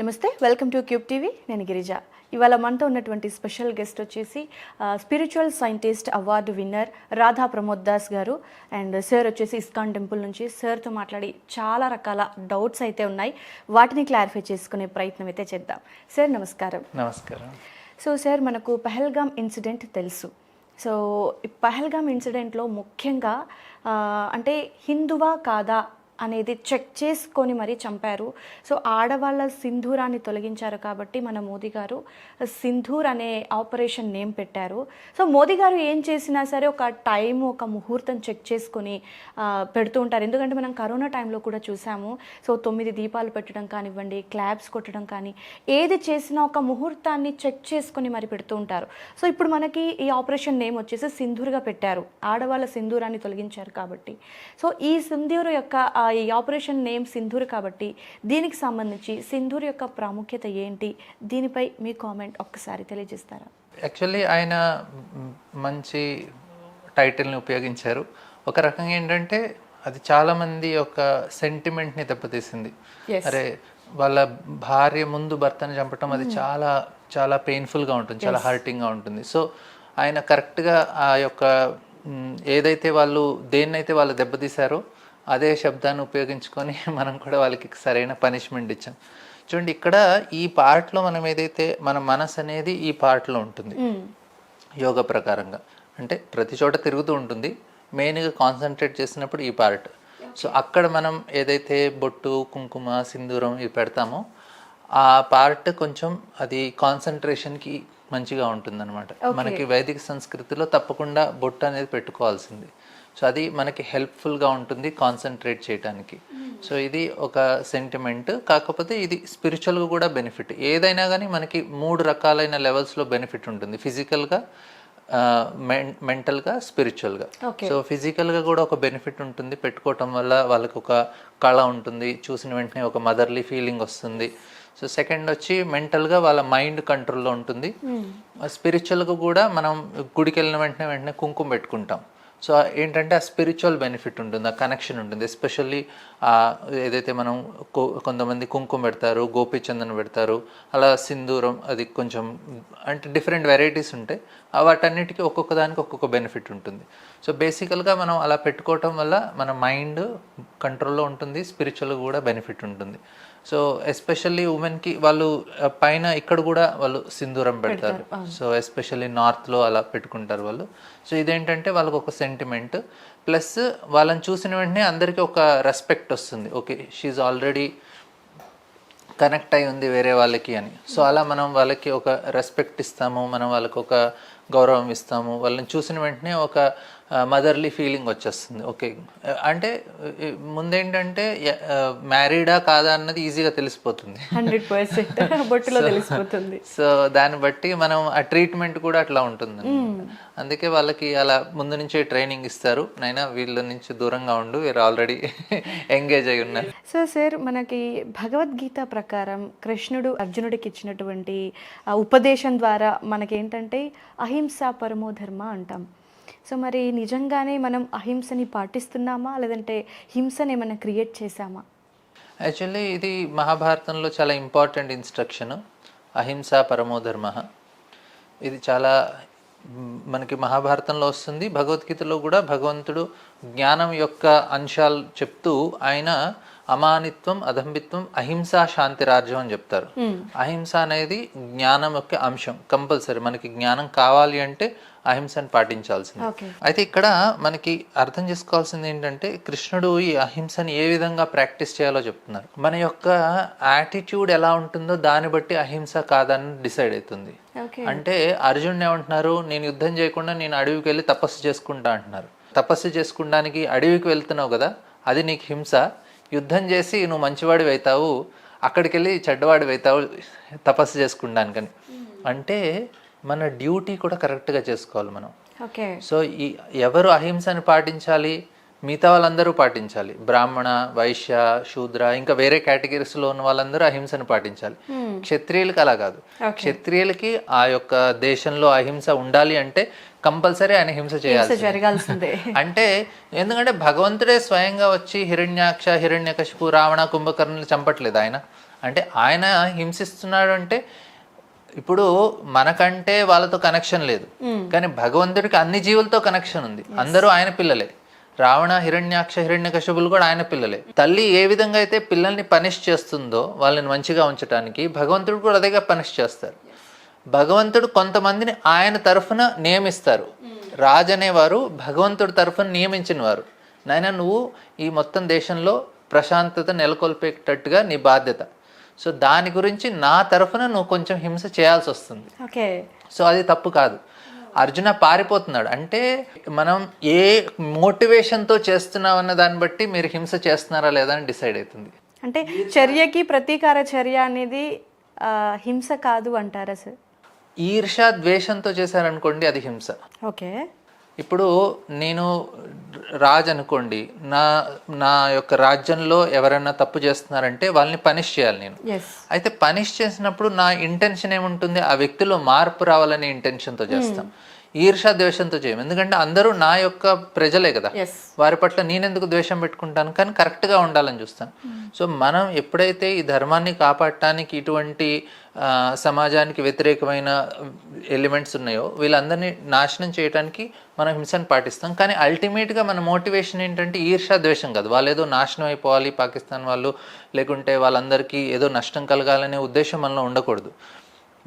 నమస్తే welcome to cube TV. నేను గిరిజ. ఇవాళ మనతో ఉన్నటువంటి స్పెషల్ గెస్ట్ వచ్చేసి spiritual scientist award winner Radha Pramod Das garu. And sir వచ్చేసి ఇస్కాన్ టెంపుల్ నుంచి. సార్తో మాట్లాడి చాలా రకాల డౌట్స్ అయితే ఉన్నాయి. వాటిని క్లారిఫై చేసుకునే ప్రయత్నం అయితే చేద్దాం. సార్ నమస్కారం. నమస్కారం. సో సార్ మనకు పహల్గామ్ ఇన్సిడెంట్ తెలుసు. సో పహల్గామ్ ఇన్సిడెంట్లో ముఖ్యంగా అంటే హిందువా కాదా అనేది చెక్ చేసుకొని మరీ చంపారు. సో ఆడవాళ్ళ సింధూరాన్ని తొలగించారు కాబట్టి మన మోదీ గారు సింధూర్ అనే ఆపరేషన్ నేమ్ పెట్టారు. సో మోదీ గారు ఏం చేసినా సరే ఒక టైం ఒక ముహూర్తం చెక్ చేసుకొని పెడుతూ ఉంటారు. ఎందుకంటే మనం కరోనా టైంలో కూడా చూసాము. సో తొమ్మిది దీపాలు పెట్టడం కానివ్వండి క్లాబ్స్ కొట్టడం కానీ ఏది చేసినా ఒక ముహూర్తాన్ని చెక్ చేసుకొని మరి పెడుతూ ఉంటారు. సో ఇప్పుడు మనకి ఈ ఆపరేషన్ నేమ్ వచ్చేసి సింధూర్గా పెట్టారు. ఆడవాళ్ళ సింధూరాన్ని తొలగించారు కాబట్టి. సో ఈ సింధూర్ యొక్క ఈ ఆపరేషన్ నేమ్ సింధూర్ కాబట్టి దీనికి సంబంధించి సింధూర్ యొక్క ప్రాముఖ్యత ఏంటి? దీనిపై మీ కామెంట్ ఒక్కసారి తెలియజేస్తారా? యాక్చువల్లీ ఆయన మంచి టైటిల్ని ఉపయోగించారు. ఒక రకంగా ఏంటంటే అది చాలా మంది యొక్క సెంటిమెంట్ని దెబ్బతీసింది. అరే వాళ్ళ భార్య ముందు భర్తని చంపటం అది చాలా చాలా పెయిన్ఫుల్గా ఉంటుంది చాలా హర్టింగ్గా ఉంటుంది. సో ఆయన కరెక్ట్గా ఆ యొక్క ఏదైతే వాళ్ళు దేన్నైతే వాళ్ళు దెబ్బతీశారో అదే శబ్దాన్ని ఉపయోగించుకొని మనం కూడా వాళ్ళకి సరైన పనిష్మెంట్ ఇచ్చాం. చూడండి ఇక్కడ ఈ పార్ట్లో మనం ఏదైతే మన మనసు అనేది ఈ పార్ట్లో ఉంటుంది. యోగ ప్రకారంగా. అంటే ప్రతి చోట తిరుగుతూ ఉంటుంది. మెయిన్గా కాన్సన్ట్రేట్ చేసినప్పుడు ఈ పార్ట్. సో అక్కడ మనం ఏదైతే బొట్టు కుంకుమ సింధూరం ఇవి పెడతామో ఆ పార్ట్ కొంచెం అది కాన్సన్ట్రేషన్కి మంచిగా ఉంటుందన్నమాట. మనకి వైదిక సంస్కృతిలో తప్పకుండా బొట్టు అనేది పెట్టుకోవాల్సింది. సో అది మనకి హెల్ప్ఫుల్గా ఉంటుంది కాన్సన్ట్రేట్ చేయడానికి సో ఇది ఒక సెంటిమెంట్. కాకపోతే ఇది స్పిరిచువల్గా కూడా బెనిఫిట్. ఏదైనా కానీ మనకి మూడు రకాలైన లెవెల్స్లో బెనిఫిట్ ఉంటుంది. ఫిజికల్గా మెంటల్గా స్పిరిచువల్గా. సో ఫిజికల్గా కూడా ఒక బెనిఫిట్ ఉంటుంది. పెట్టుకోవటం వల్ల వాళ్ళకి ఒక కళ ఉంటుంది. చూసిన వెంటనే ఒక మదర్లీ ఫీలింగ్ వస్తుంది. సో సెకండ్ వచ్చి మెంటల్గా వాళ్ళ మైండ్ కంట్రోల్లో ఉంటుంది. స్పిరిచువల్గా కూడా మనం గుడికి వెళ్ళిన వెంటనే వెంటనే కుంకుమ పెట్టుకుంటాం. సో ఏంటంటే ఆ స్పిరిచువల్ బెనిఫిట్ ఉంటుంది ఆ కనెక్షన్ ఉంటుంది. ఎస్పెషల్లీ ఏదైతే మనం కొంతమంది కుంకుమ పెడతారు గోపీచందన్ పెడతారు అలా సింధూరం అది కొంచెం అంటే డిఫరెంట్ వెరైటీస్ ఉంటాయి. ఆ వాటన్నిటికీ ఒక్కొక్క దానికి ఒక్కొక్క బెనిఫిట్ ఉంటుంది. సో బేసికల్గా మనం అలా పెట్టుకోవటం వల్ల మన మైండ్ కంట్రోల్లో ఉంటుంది స్పిరిచువల్గా కూడా బెనిఫిట్ ఉంటుంది. సో ఎస్పెషల్లీ ఉమెన్కి వాళ్ళు పైన ఇక్కడ కూడా వాళ్ళు సింధూరం పెడతారు సో ఎస్పెషల్లీ నార్త్లో అలా పెట్టుకుంటారు వాళ్ళు. సో ఇదేంటంటే వాళ్ళకి ఒక సెంటిమెంట్ ప్లస్ వాళ్ళని చూసిన వెంటనే అందరికీ ఒక రెస్పెక్ట్ వస్తుంది. ఓకే షీఈ్ ఆల్రెడీ కనెక్ట్ అయి ఉంది వేరే వాళ్ళకి అని. సో అలా మనం వాళ్ళకి ఒక రెస్పెక్ట్ ఇస్తాము మనం వాళ్ళకి ఒక గౌరవం ఇస్తాము. వాళ్ళని చూసిన వెంటనే ఒక మదర్లీ ఫీలింగ్ వచ్చేస్తుంది. ఓకే అంటే ముందేంటంటే మ్యారీడా కాదా అన్నది ఈజీగా తెలిసిపోతుంది. హండ్రెడ్ పర్సెంట్ బొట్టులో తెలిసిపోతుంది. సో దాన్ని బట్టి మనం ఆ ట్రీట్మెంట్ కూడా అట్లా ఉంటుంది అందుకే వాళ్ళకి అలా ముందు నుంచే ట్రైనింగ్ ఇస్తారు. నైనా వీళ్ళ నుంచి దూరంగా ఉండు వీరు ఆల్రెడీ ఎంగేజ్ అయి ఉన్నారు. సో సార్ మనకి భగవద్గీత ప్రకారం కృష్ణుడు అర్జునుడికి ఇచ్చినటువంటి ఉపదేశం ద్వారా మనకేంటంటే అహింస పరమో ధర్మ అంటాం. సో మరి నిజంగానే మనం అహింసని పాటిస్తున్నామా? లేదంటే హింసని ఏమైనా క్రియేట్ చేశామా? యాక్చువల్లీ ఇది మహాభారతంలో చాలా ఇంపార్టెంట్ ఇన్స్ట్రక్షన్. అహింస పరమో ధర్మ. ఇది చాలా మనకి మహాభారతంలో వస్తుంది. భగవద్గీతలో కూడా భగవంతుడు జ్ఞానం యొక్క అంశాలు చెప్తూ ఆయన అమానిత్వం అధంబిత్వం అహింస శాంతి రాజ్యం అని చెప్తారు. అహింస అనేది జ్ఞానం యొక్క అంశం కంపల్సరీ. మనకి జ్ఞానం కావాలి అంటే అహింసను పాటించాల్సింది. అయితే ఇక్కడ మనకి అర్థం చేసుకోవాల్సింది ఏంటంటే కృష్ణుడు ఈ అహింసని ఏ విధంగా ప్రాక్టీస్ చేయాలో చెప్తున్నారు. మన యొక్క యాటిట్యూడ్ ఎలా ఉంటుందో దాన్ని బట్టి అహింస కాదని డిసైడ్ అవుతుంది. అంటే అర్జున్ ఏమంటున్నారు నేను యుద్ధం చేయకుండా నేను అడవికి వెళ్ళి తపస్సు చేసుకుంటా అంటున్నారు. తపస్సు చేసుకుంటానికి అడవికి వెళ్తున్నావు కదా అది నీకు హింస. యుద్ధం చేసి నువ్వు మంచివాడివి అవుతావు అక్కడికి వెళ్ళి చెడ్డవాడివి అవుతావు తపస్సు చేసుకుంటానికని. అంటే మన డ్యూటీ కూడా కరెక్ట్గా చేసుకోవాలి మనం. ఓకే. సో ఈ ఎవరు అహింసని పాటించాలి మిగతా వాళ్ళందరూ పాటించాలి. బ్రాహ్మణ వైశ్య శూద్ర ఇంకా వేరే కేటగిరీస్లో ఉన్న వాళ్ళందరూ అహింసను పాటించాలి. క్షత్రియులకి అలా కాదు. క్షత్రియులకి ఆ యొక్క దేశంలో అహింస ఉండాలి అంటే కంపల్సరీ ఆయన హింస చేయాలి జరగాల్సిందే. అంటే ఎందుకంటే భగవంతుడే స్వయంగా వచ్చి హిరణ్యాక్ష హిరణ్యకశిపు రావణ కుంభకర్ణులు చంపట్లేదు ఆయన. అంటే ఆయన హింసిస్తున్నాడు అంటే ఇప్పుడు మనకంటే వాళ్ళతో కనెక్షన్ లేదు. కానీ భగవంతుడికి అన్ని జీవులతో కనెక్షన్ ఉంది. అందరూ ఆయన పిల్లలే. రావణ హిరణ్యాక్ష హిరణ్యకశపులు కూడా ఆయన పిల్లలే. తల్లి ఏ విధంగా అయితే పిల్లల్ని పనిష్ చేస్తుందో వాళ్ళని మంచిగా ఉంచడానికి భగవంతుడు కూడా అదేగా పనిష్ చేస్తారు. భగవంతుడు కొంతమందిని ఆయన తరఫున నియమిస్తారు. రాజు అనేవారు భగవంతుడి తరఫున నియమించిన వారు నాయన నువ్వు ఈ మొత్తం దేశంలో ప్రశాంతత నెలకొల్పేటట్టుగా నీ బాధ్యత. సో దాని గురించి నా తరఫున నువ్వు కొంచెం హింస చేయాల్సి వస్తుంది. ఓకే. సో అది తప్పు కాదు. అర్జున పారిపోతున్నాడు. అంటే మనం ఏ మోటివేషన్తో చేస్తున్నాం అన్న దాన్ని బట్టి మీరు హింస చేస్తున్నారా లేదా అని డిసైడ్ అవుతుంది. అంటే చర్యకి ప్రతీకార చర్య అనేది హింస కాదు అంటారా సార్? ఈర్ష ద్వేషంతో చేశారనుకోండి అది హింస. ఓకే. ఇప్పుడు నేను రాజు అనుకోండి నా నా యొక్క రాజ్యంలో ఎవరైనా తప్పు చేస్తున్నారంటే వాళ్ళని పనిష్ చేయాలి నేను. అయితే పనిష్ చేసినప్పుడు నా ఇంటెన్షన్ ఏముంటుంది? ఆ వ్యక్తిలో మార్పు రావాలనే ఇంటెన్షన్తో చేస్తాం. ఈర్ష ద్వేషంతో చేయం. ఎందుకంటే అందరూ నా యొక్క ప్రజలే కదా. వారి పట్ల నేనెందుకు ద్వేషం పెట్టుకుంటాను? కానీ కరెక్ట్గా ఉండాలని చూస్తాను. సో మనం ఎప్పుడైతే ఈ ధర్మాన్ని కాపాడటానికి ఇటువంటి సమాజానికి వ్యతిరేకమైన ఎలిమెంట్స్ ఉన్నాయో వీళ్ళందరినీ నాశనం చేయడానికి మనం హింసను పాటిస్తాం. కానీ అల్టిమేట్గా మన మోటివేషన్ ఏంటంటే ఈర్ష ద్వేషం కాదు. వాళ్ళు ఏదో నాశనం అయిపోవాలి పాకిస్తాన్ వాళ్ళు లేకుంటే వాళ్ళందరికీ ఏదో నష్టం కలగాలనే ఉద్దేశం మనలో ఉండకూడదు.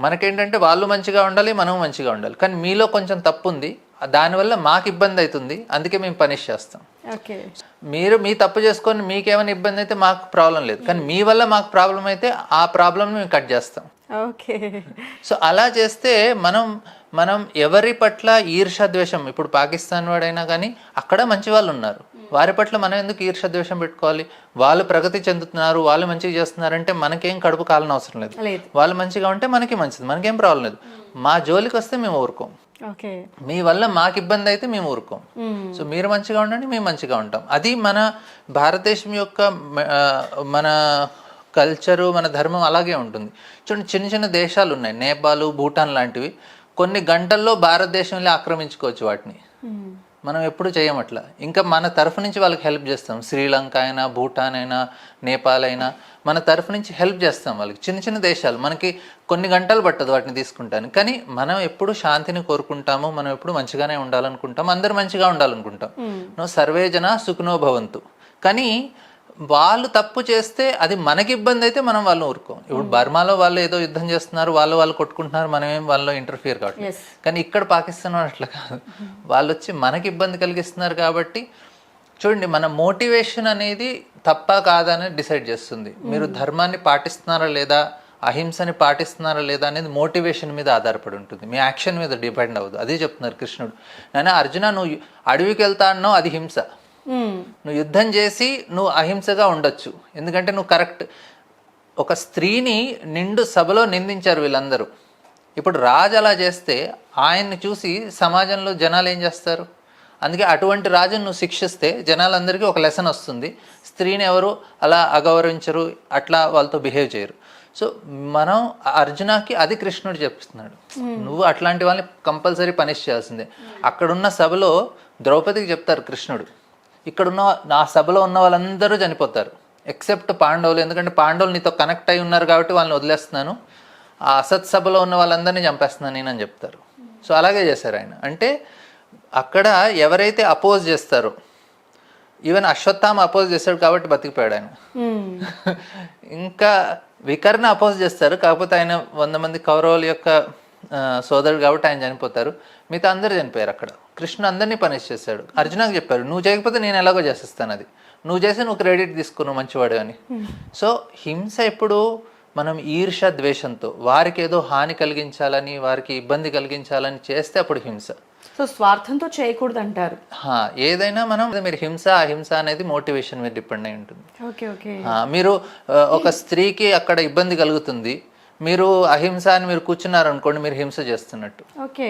మనకేంటంటే వాళ్ళు మంచిగా ఉండాలి మనం మంచిగా ఉండాలి. కానీ మీలో కొంచెం తప్పు ఉంది దానివల్ల మాకు ఇబ్బంది అవుతుంది. అందుకే మేము పనిష్ చేస్తాం. ఓకే. మీరు మీ తప్పు చేసుకొని మీకేమైనా ఇబ్బంది అయితే మాకు ప్రాబ్లం లేదు. కానీ మీ వల్ల మాకు ప్రాబ్లం అయితే ఆ ప్రాబ్లమ్ మేము కట్ చేస్తాం. ఓకే. సో అలా చేస్తే మనం మనం ఎవరి పట్ల ఈర్ష ద్వేషం ఇప్పుడు పాకిస్తాన్ వాడైనా కానీ అక్కడ మంచి వాళ్ళు ఉన్నారు. వారి పట్ల మనం ఎందుకు ఈర్ష ద్వేషం పెట్టుకోవాలి? వాళ్ళు ప్రగతి చెందుతున్నారు వాళ్ళు మంచిగా చేస్తున్నారంటే మనకేం కడుపు కాలని అవసరం లేదు. వాళ్ళు మంచిగా ఉంటే మనకి మంచిది మనకేం ప్రాబ్లం లేదు. మా జోలికి వస్తే మేము ఊరుకోం. ఓకే. మీ వల్ల మాకు ఇబ్బంది అయితే మేము ఊరుకోం. సో మీరు మంచిగా ఉండండి మేము మంచిగా ఉంటాం. అది మన భారతదేశం యొక్క మన కల్చరు మన ధర్మం అలాగే ఉంటుంది. చూడండి చిన్న చిన్న దేశాలు ఉన్నాయి. నేపాల్ భూటాన్ లాంటివి. కొన్ని గంటల్లో భారతదేశంలో ఆక్రమించుకోవచ్చు వాటిని. మనం ఎప్పుడు చేయమట్లా. ఇంకా మన తరఫు నుంచి వాళ్ళకి హెల్ప్ చేస్తాం. శ్రీలంక అయినా భూటాన్ అయినా నేపాల్ అయినా మన తరఫు నుంచి హెల్ప్ చేస్తాం వాళ్ళకి. చిన్న చిన్న దేశాలు. మనకి కొన్ని గంటలు పట్టదు వాటిని తీసుకుంటాను కానీ మనం ఎప్పుడు శాంతిని కోరుకుంటాము మనం ఎప్పుడు మంచిగానే ఉండాలనుకుంటాం అందరు మంచిగా ఉండాలనుకుంటాం. నువ్వు సర్వే జన సుఖనో భవంతు. కానీ వాళ్ళు తప్పు చేస్తే అది మనకి ఇబ్బంది అయితే మనం వాళ్ళని ఊరుకోం. ఇప్పుడు బర్మాలో వాళ్ళు ఏదో యుద్ధం చేస్తున్నారు వాళ్ళు వాళ్ళు కొట్టుకుంటున్నారు మనం ఏం వాళ్ళలో ఇంటర్ఫియర్ కావట్లేదు. కానీ ఇక్కడ పాకిస్తాన్ వాళ్ళు అట్లా కాదు. వాళ్ళు వచ్చి మనకి ఇబ్బంది కలిగిస్తున్నారు కాబట్టి చూడండి మన మోటివేషన్ అనేది తప్ప కాదని డిసైడ్ చేస్తుంది. మీరు ధర్మాన్ని పాటిస్తున్నారా లేదా అహింసని పాటిస్తున్నారా లేదా అనేది మోటివేషన్ మీద ఆధారపడి ఉంటుంది. మీ యాక్షన్ మీద డిపెండ్ అవ్వదు. అదే చెప్తున్నారు కృష్ణుడు. నాయన అర్జున నువ్వు అడవికి వెళ్తా అన్నావు అది హింస. నువ్వు యుద్ధం చేసి నువ్వు అహింసగా ఉండొచ్చు. ఎందుకంటే నువ్వు కరెక్ట్. ఒక స్త్రీని నిండు సభలో నిందించారు వీళ్ళందరూ. ఇప్పుడు రాజు అలా చేస్తే ఆయన్ని చూసి సమాజంలో జనాలు ఏం చేస్తారు? అందుకే అటువంటి రాజును నువ్వు శిక్షిస్తే జనాలందరికీ ఒక లెసన్ వస్తుంది. స్త్రీని ఎవరు అలా అగౌరవించరు అట్లా వాళ్ళతో బిహేవ్ చేయరు. సో మనం అర్జునకి అది కృష్ణుడు చెప్తున్నాడు నువ్వు అట్లాంటి వాళ్ళని కంపల్సరీ పనిష్ చేయాల్సిందే. అక్కడున్న సభలో ద్రౌపదికి చెప్తారు కృష్ణుడు. ఇక్కడున్న నా సభలో ఉన్న వాళ్ళందరూ చనిపోతారు. ఎక్సెప్ట్ పాండవులు. ఎందుకంటే పాండవులు నీతో కనెక్ట్ అయి ఉన్నారు కాబట్టి వాళ్ళని వదిలేస్తున్నాను. ఆ అసత్ సభలో ఉన్న వాళ్ళందరినీ చంపేస్తున్నాను నేను అని చెప్తారు. సో అలాగే చేశారు ఆయన. అంటే అక్కడ ఎవరైతే అపోజ్ చేస్తారో ఈవెన్ అశ్వత్థామ అపోజ్ చేశాడు కాబట్టి బతికిపోయాడు ఆయన. ఇంకా వికర్ణ అపోజ్ చేస్తారు. కాకపోతే ఆయన వంద మంది కౌరవుల యొక్క సోదరుడు కాబట్టి ఆయన చనిపోతారు. మిగతా అందరూ చనిపోయారు అక్కడ. కృష్ణ అందరినీ పనిష్ చేశాడు. అర్జునకు చెప్పారు నువ్వు చేయకపోతే నేను ఎలాగో చేసేస్తాను అది. నువ్వు చేసి నువ్వు క్రెడిట్ తీసుకున్నావు మంచివాడు అని. సో హింస ఎప్పుడు మనం ఈర్ష ద్వేషంతో వారికి ఏదో హాని కలిగించాలని వారికి ఇబ్బంది కలిగించాలని చేస్తే అప్పుడు హింస. సో స్వార్థంతో చేయకూడదు అంటారు ఏదైనా మనం మీరు హింస అహింస అనేది మోటివేషన్ మీద డిపెండ్ అయి ఉంటుంది. Okay okay. ఆ, మీరు ఒక స్త్రీకి అక్కడ ఇబ్బంది కలుగుతుంది. మీరు అహింస అని మీరు కూర్చున్నారు అనుకోండి మీరు హింస చేస్తున్నట్టు. ఓకే.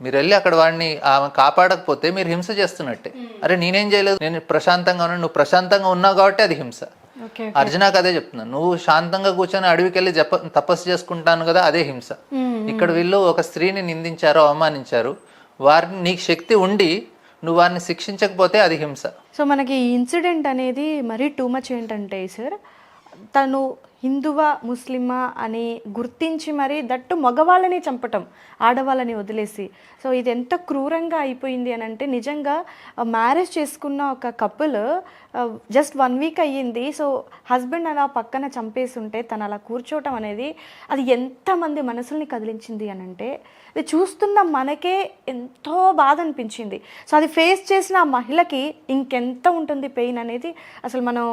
మీరు వెళ్ళి అక్కడ వాడిని ఆమె కాపాడకపోతే మీరు హింస చేస్తున్నట్టే. అరే నేనేం చేయలేదు? నేను ప్రశాంతంగా ఉన్నాను. నువ్వు ప్రశాంతంగా ఉన్నావు కాబట్టి అది హింస. అర్జునాకు అదే చెప్తున్నాను నువ్వు శాంతంగా కూర్చొని అడవికి వెళ్ళి జప తపస్సు చేసుకుంటాను కదా అదే హింస. ఇక్కడ వీళ్ళు ఒక స్త్రీని నిందించారు అవమానించారు. వారిని నీకు శక్తి ఉండి నువ్వు వారిని శిక్షించకపోతే అది హింస. సో మనకి ఈ ఇన్సిడెంట్ అనేది మరీ టూ మచ్ ఏంటంటే సార్ తను హిందువా ముస్లిమా అని గుర్తించి మరీ దట్టు మగవాళ్ళని చంపటం ఆడవాళ్ళని వదిలేసి. సో ఇది ఎంత క్రూరంగా అయిపోయింది అని అంటే నిజంగా మ్యారేజ్ చేసుకున్న ఒక కపుల్ జస్ట్ వన్ వీక్ అయ్యింది. సో హస్బెండ్ అలా పక్కన చంపేసి ఉంటే తను అలా కూర్చోవటం అనేది అది ఎంతమంది మనసుల్ని కదిలించింది అని అంటే ఇది చూస్తున్న మనకే ఎంతో బాధ అనిపించింది. సో అది ఫేస్ చేసిన ఆ మహిళకి ఇంకెంత ఉంటుంది పెయిన్ అనేది అసలు మనం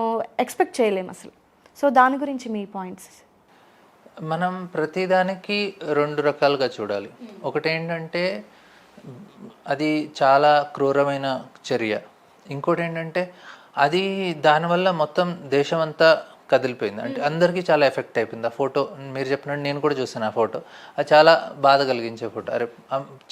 ఎక్స్పెక్ట్ చేయలేం అసలు. సో దాని గురించి మీ పాయింట్స్. మనం ప్రతిదానికి రెండు రకాలుగా చూడాలి. ఒకటి ఏంటంటే అది చాలా క్రూరమైన చర్య. ఇంకోటి ఏంటంటే అది దానివల్ల మొత్తం దేశం అంతా కదిలిపోయింది. అంటే అందరికీ చాలా ఎఫెక్ట్ అయిపోయింది. ఆ ఫోటో మీరు చెప్పినట్టు నేను కూడా చూసాను ఆ ఫోటో. అది చాలా బాధ కలిగించే ఫోటో. అరే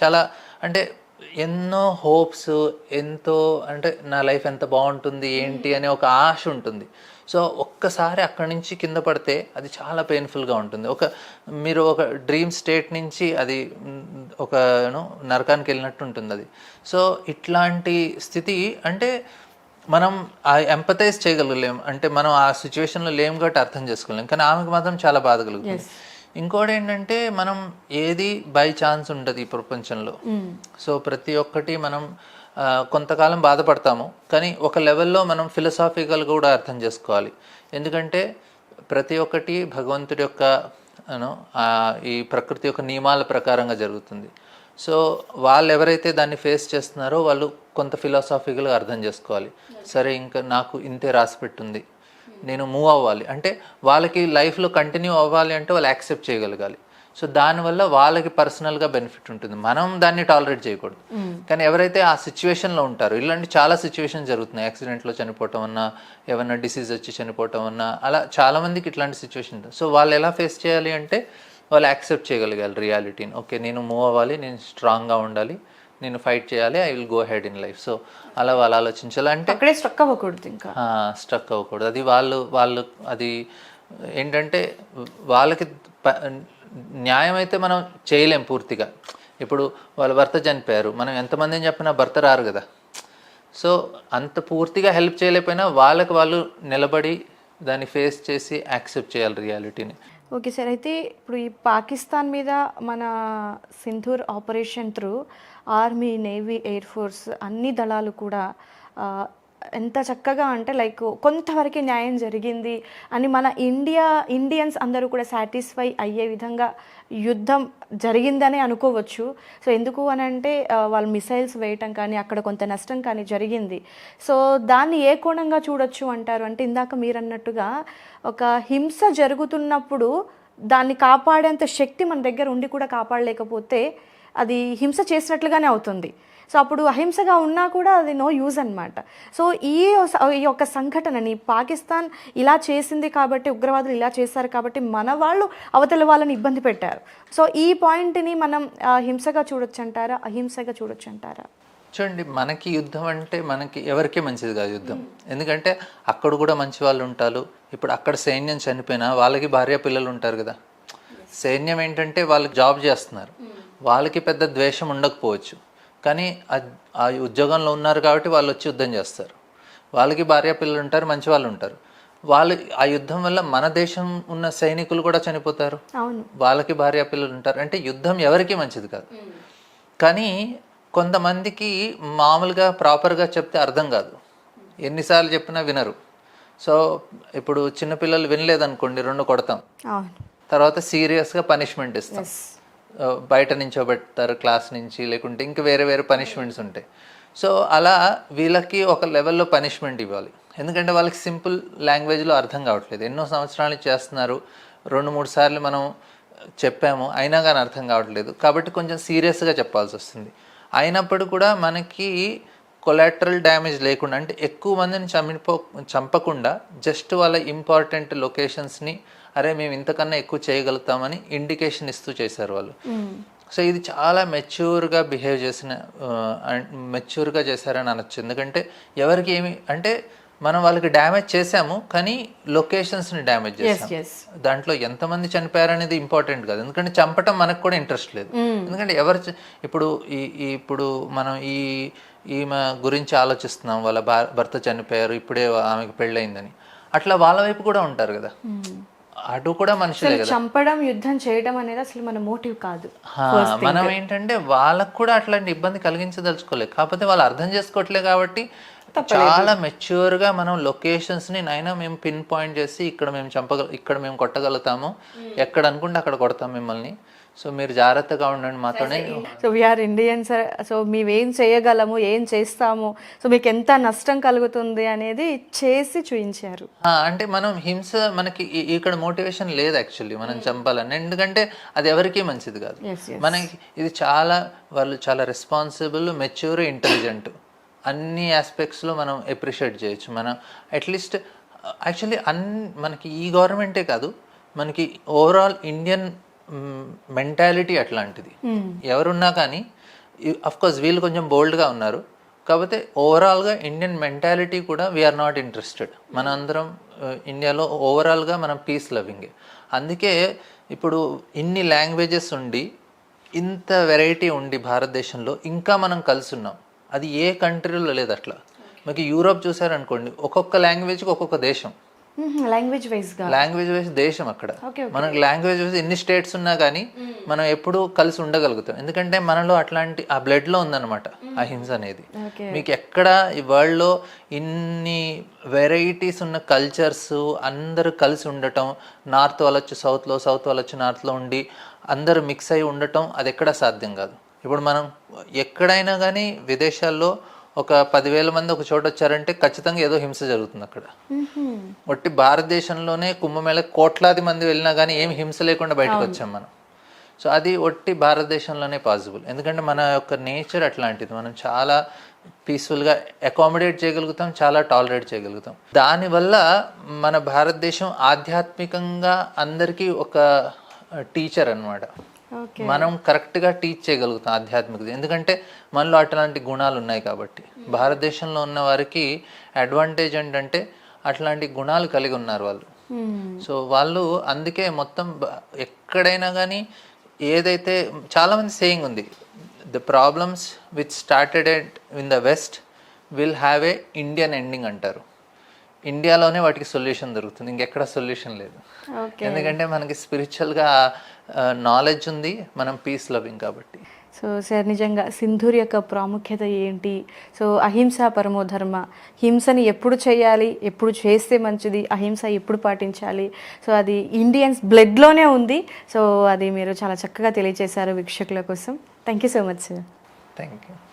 చాలా అంటే ఎన్నో హోప్స్ ఎంతో అంటే నా లైఫ్ ఎంత బాగుంటుంది ఏంటి అనే ఒక ఆశ ఉంటుంది. సో ఒక్కసారి అక్కడి నుంచి కింద పడితే అది చాలా పెయిన్ఫుల్గా ఉంటుంది. ఒక మీరు ఒక డ్రీమ్ స్టేట్ నుంచి అది ఒక నరకానికి వెళ్ళినట్టు ఉంటుంది అది. సో ఇట్లాంటి స్థితి అంటే మనం ఆ ఎంపతైజ్ చేయగలగలేం. అంటే మనం ఆ సిచ్యువేషన్లో లేం కాబట్టి అర్థం చేసుకోలేం. కానీ ఆమెకు మాత్రం చాలా బాధ కలుగుతుంది. ఇంకోటి ఏంటంటే మనం ఏది బై ఛాన్స్ ఉండదు ఈ ప్రపంచంలో? సో ప్రతి ఒక్కటి మనం కొంతకాలం బాధపడతాము. కానీ ఒక లెవెల్లో మనం ఫిలసాఫికల్ కూడా అర్థం చేసుకోవాలి. ఎందుకంటే ప్రతి ఒక్కటి భగవంతుడి యొక్క ఈ ప్రకృతి యొక్క నియమాల ప్రకారంగా జరుగుతుంది. సో వాళ్ళు ఎవరైతే దాన్ని ఫేస్ చేస్తున్నారో వాళ్ళు కొంత ఫిలాసాఫికల్గా అర్థం చేసుకోవాలి. సరే ఇంకా నాకు ఇంతే రాసి పెట్టుంది. నేను మూవ్ అవ్వాలి. అంటే వాళ్ళకి లైఫ్లో కంటిన్యూ అవ్వాలి అంటే వాళ్ళు యాక్సెప్ట్ చేయగలగాలి. సో దానివల్ల వాళ్ళకి పర్సనల్గా బెనిఫిట్ ఉంటుంది. మనం దాన్ని టాలరేట్ చేయకూడదు. కానీ ఎవరైతే ఆ సిచ్యువేషన్లో ఉంటారో ఇలాంటి చాలా సిచ్యువేషన్ జరుగుతున్నాయి. యాక్సిడెంట్లో చనిపోవటం అన్నా ఏమన్నా డిసీజ్ వచ్చి చనిపోవటం అన్నా అలా చాలా మందికి ఇట్లాంటి సిచ్యువేషన్ సో వాళ్ళు ఎలా ఫేస్ చేయాలి అంటే వాళ్ళు యాక్సెప్ట్ చేయగలగాలి రియాలిటీని. ఓకే నేను మూవ్ అవ్వాలి నేను స్ట్రాంగ్గా ఉండాలి నేను ఫైట్ చేయాలి I will go head in life. So అలా వాళ్ళు ఆలోచించాలి. అంటే అక్కడే స్ట్రక్ అవ్వకూడదు ఇంకా. స్ట్రక్ అవ్వకూడదు. అది వాళ్ళు వాళ్ళు అది ఏంటంటే వాళ్ళకి న్యాయం అయితే మనం చేయలేం పూర్తిగా. ఇప్పుడు వాళ్ళ భర్త చనిపోయారు. మనం ఎంతమందిని చెప్పినా భర్త రారు కదా. సో అంత పూర్తిగా హెల్ప్ చేయలేకపోయినా వాళ్ళకి వాళ్ళు నిలబడి దాన్ని ఫేస్ చేసి యాక్సెప్ట్ చేయాలి రియాలిటీని. Okay sir. అయితే ఇప్పుడు ఈ పాకిస్తాన్ మీద మన Sindoor operation through army navy air force అన్ని దళాలు కూడా ఎంత చక్కగా అంటే లైక్ కొంతవరకు న్యాయం జరిగింది అని మన ఇండియా ఇండియన్స్ అందరూ కూడా సాటిస్ఫై అయ్యే విధంగా యుద్ధం జరిగిందని అనుకోవచ్చు. సో ఎందుకు అని అంటే వాళ్ళు మిసైల్స్ వేయటం కానీ అక్కడ కొంత నష్టం కానీ జరిగింది. సో దాన్ని ఏ కోణంగా చూడొచ్చు అంటారు? అంటే ఇందాక మీరు అన్నట్టుగా ఒక హింస జరుగుతున్నప్పుడు దాన్ని కాపాడేంత శక్తి మన దగ్గర ఉండి కూడా కాపాడలేకపోతే అది హింస చేసినట్లుగానే అవుతుంది. సో అప్పుడు అహింసగా ఉన్నా కూడా అది నో యూజ్ అనమాట సో ఈ యొక్క సంఘటనని పాకిస్తాన్ ఇలా చేసింది కాబట్టి ఉగ్రవాదులు ఇలా చేశారు కాబట్టి మన వాళ్ళు అవతల వాళ్ళని ఇబ్బంది పెట్టారు. సో ఈ పాయింట్ని మనం హింసగా చూడొచ్చు అంటారా అహింసగా చూడొచ్చు అంటారా చూడండి మనకి యుద్ధం అంటే మనకి ఎవరికీ మంచిది కాదు యుద్ధం. ఎందుకంటే అక్కడ కూడా మంచి వాళ్ళు ఉంటారు. ఇప్పుడు అక్కడ సైన్యం చనిపోయినా వాళ్ళకి భార్య పిల్లలు ఉంటారు కదా. సైన్యం ఏంటంటే వాళ్ళకి జాబ్ చేస్తున్నారు. వాళ్ళకి పెద్ద ద్వేషం ఉండకపోవచ్చు. కానీ ఆ- ఉద్యోగంలో ఉన్నారు కాబట్టి వాళ్ళు వచ్చి యుద్ధం చేస్తారు. వాళ్ళకి భార్య పిల్లలు ఉంటారు మంచి వాళ్ళు ఉంటారు. వాళ్ళు ఆ యుద్ధం వల్ల మన దేశం ఉన్న సైనికులు కూడా చనిపోతారు. అవును. వాళ్ళకి భార్య పిల్లలు ఉంటారు. అంటే యుద్ధం ఎవరికీ మంచిది కాదు. కానీ కొంతమందికి మామూలుగా ప్రాపర్గా చెప్తే అర్థం కాదు. ఎన్నిసార్లు చెప్పినా వినరు. సో ఇప్పుడు చిన్నపిల్లలు వినలేదనుకోండి రెండు కొడతాం. అవును. తర్వాత సీరియస్గా పనిష్మెంట్ ఇస్తాం. బయట నించోబెడతారు క్లాస్ నుంచి లేకుంటే ఇంకా వేరే వేరే పనిష్మెంట్స్ ఉంటాయి. సో అలా వీళ్ళకి ఒక లెవెల్లో పనిష్మెంట్ ఇవ్వాలి. ఎందుకంటే వాళ్ళకి సింపుల్ లాంగ్వేజ్లో అర్థం కావట్లేదు. ఎన్నో సంవత్సరాలు చేస్తున్నారు. రెండు మూడు సార్లు మనం చెప్పాము అయినా కానీ అర్థం కావట్లేదు. కాబట్టి కొంచెం సీరియస్గా చెప్పాల్సి వస్తుంది. అయినప్పుడు కూడా మనకి కొలాటరల్ డ్యామేజ్ లేకుండా అంటే ఎక్కువ మందిని చంపిపో చంపకుండా జస్ట్ వాళ్ళ ఇంపార్టెంట్ లొకేషన్స్ని అరే మేము ఇంతకన్నా ఎక్కువ చేయగలుగుతామని ఇండికేషన్ ఇస్తూ చేశారు వాళ్ళు. సో ఇది చాలా మెచ్యూర్గా బిహేవ్ చేసిన మెచ్యూర్గా చేశారని అనొచ్చు. ఎందుకంటే ఎవరికి ఏమి అంటే మనం వాళ్ళకి డ్యామేజ్ చేసాము కానీ లొకేషన్స్ని డ్యామేజ్ చేసాము. దాంట్లో ఎంతమంది చనిపోయారు అనేది ఇంపార్టెంట్ కాదు. ఎందుకంటే చంపటం మనకు కూడా ఇంట్రెస్ట్ లేదు. ఎందుకంటే ఎవరు ఇప్పుడు ఈ ఇప్పుడు మనం ఈ ఈమె గురించి ఆలోచిస్తున్నాం. వాళ్ళ భర్త చనిపోయారు ఇప్పుడే ఆమెకు పెళ్ళయిందని. అట్లా వాళ్ళ వైపు కూడా ఉంటారు కదా. అటు కూడా మనుషులే కదా. చంపడం యుద్ధం చేయడం అనేది అసలు మన మోటివ్ కాదు. మనం ఏంటంటే వాళ్ళకు కూడా అట్లాంటి ఇబ్బంది కలిగించదలుచుకోలేదు. కాకపోతే వాళ్ళు అర్థం చేసుకోవట్లేదు కాబట్టి చాలా మెచ్యూర్గా మనం లొకేషన్స్ని నైనా మేము పిన్ పాయింట్ చేసి ఇక్కడ మేము చంపగల ఇక్కడ మేము కొట్టగలుగుతాము. ఎక్కడ అనుకుంటే అక్కడ కొడతాం మిమ్మల్ని. సో మీరు జాగ్రత్తగా ఉండండి మాతోనే. సో వీఆర్ ఇండియన్స్ సో మేము ఏం చేయగలము ఏం చేస్తాము సో మీకు ఎంత నష్టం కలుగుతుంది అనేది చేసి చూపించారు అంటే మనం హింస మనకి ఇక్కడ మోటివేషన్ లేదు యాక్చువల్లీ మనం చంపాలని. ఎందుకంటే అది ఎవరికీ మంచిది కాదు. మనకి ఇది చాలా వాళ్ళు చాలా రెస్పాన్సిబుల్ మెచ్యూర్ ఇంటెలిజెంట్ అన్ని ఆస్పెక్ట్స్లో మనం ఎప్రిషియేట్ చేయొచ్చు. మనం అట్లీస్ట్ యాక్చువల్లీ అన్ మనకి ఈ గవర్నమెంటే కాదు మనకి ఓవరాల్ ఇండియన్ మెంటాలిటీ అట్లాంటిది. ఎవరున్నా కానీ అఫ్ కోర్స్ వీళ్ళు కొంచెం బోల్డ్గా ఉన్నారు. కాకపోతే ఓవరాల్గా ఇండియన్ మెంటాలిటీ కూడా వీఆర్ నాట్ ఇంట్రెస్టెడ్ మన అందరం ఇండియాలో ఓవరాల్గా మనం పీస్ లవింగ్ అందుకే ఇప్పుడు ఇన్ని లాంగ్వేజెస్ ఉండి ఇంత వెరైటీ ఉండి భారతదేశంలో ఇంకా మనం కలిసి ఉన్నాం. అది ఏ కంట్రీలో లేదు అట్లా. మీకు యూరోప్ చూసారనుకోండి ఒక్కొక్క లాంగ్వేజ్కి ఒక్కొక్క దేశం. లాంగ్వేజ్ వైజ్గా లాంగ్వేజ్ వైజ్ దేశం అక్కడ. మనకు లాంగ్వేజ్ వైజ్ ఎన్ని స్టేట్స్ ఉన్నా కానీ మనం ఎప్పుడూ కలిసి ఉండగలుగుతాం. ఎందుకంటే మనలో అట్లాంటి ఆ blood లో ఉందన్నమాట ఆ హింస అనేది. మీకు ఎక్కడ ఈ వరల్డ్లో ఇన్ని వెరైటీస్ ఉన్న కల్చర్స్ అందరూ కలిసి ఉండటం నార్త్ వాళ్ళొచ్చి సౌత్లో సౌత్ వాళ్ళొచ్చి నార్త్లో ఉండి అందరూ మిక్స్ అయి ఉండటం అది ఎక్కడ సాధ్యం కాదు. ఇప్పుడు మనం ఎక్కడైనా కానీ విదేశాల్లో ఒక పదివేల మంది ఒక చోట వచ్చారంటే ఖచ్చితంగా ఏదో హింస జరుగుతుంది అక్కడ. ఒట్టి భారతదేశంలోనే కుంభమేళ కోట్లాది మంది వెళ్ళినా కానీ ఏం హింస లేకుండా బయటకు వచ్చాం మనం. సో అది ఒట్టి భారతదేశంలోనే పాసిబుల్. ఎందుకంటే మన యొక్క నేచర్ అట్లాంటిది. మనం చాలా పీస్ఫుల్గా అకామిడేట్ చేయగలుగుతాం చాలా టాలరేట్ చేయగలుగుతాం. దానివల్ల మన భారతదేశం ఆధ్యాత్మికంగా అందరికీ ఒక టీచర్ అన్నమాట. ఓకే మనం కరెక్ట్గా టీచ్ చేయగలుగుతాం ఆధ్యాత్మికత ఎందుకంటే మనలో అట్లాంటి గుణాలు ఉన్నాయి కాబట్టి. భారతదేశంలో ఉన్న వారికి అడ్వాంటేజ్ ఏంటంటే అట్లాంటి గుణాలు కలిగి ఉన్నారు వాళ్ళు. సో వాళ్ళు అందుకే మొత్తం ఎక్కడైనా కానీ ఏదైతే చాలామంది సేయింగ్ ఉంది. The problems which started at in the west will have a Indian ending అంటారు. ఇండియాలోనే వాటికి సొల్యూషన్ దొరుకుతుంది. ఇంకెక్కడ సొల్యూషన్ లేదు. ఓకే. ఎందుకంటే మనకి స్పిరిచువల్గా నాలెడ్జ్ ఉంది. మనం పీస్ లవింగ్ కాబట్టి. సో సార్ నిజంగా సింధూర్ యొక్క ప్రాముఖ్యత ఏంటి? సో అహింస పరమో ధర్మ. హింసని ఎప్పుడు చేయాలి? ఎప్పుడు చేస్తే మంచిది? అహింస ఎప్పుడు పాటించాలి? సో అది ఇండియన్స్ బ్లడ్లోనే ఉంది. సో అది మీరు చాలా చక్కగా తెలియజేశారు వీక్షకుల కోసం. Thank you so much sir thank you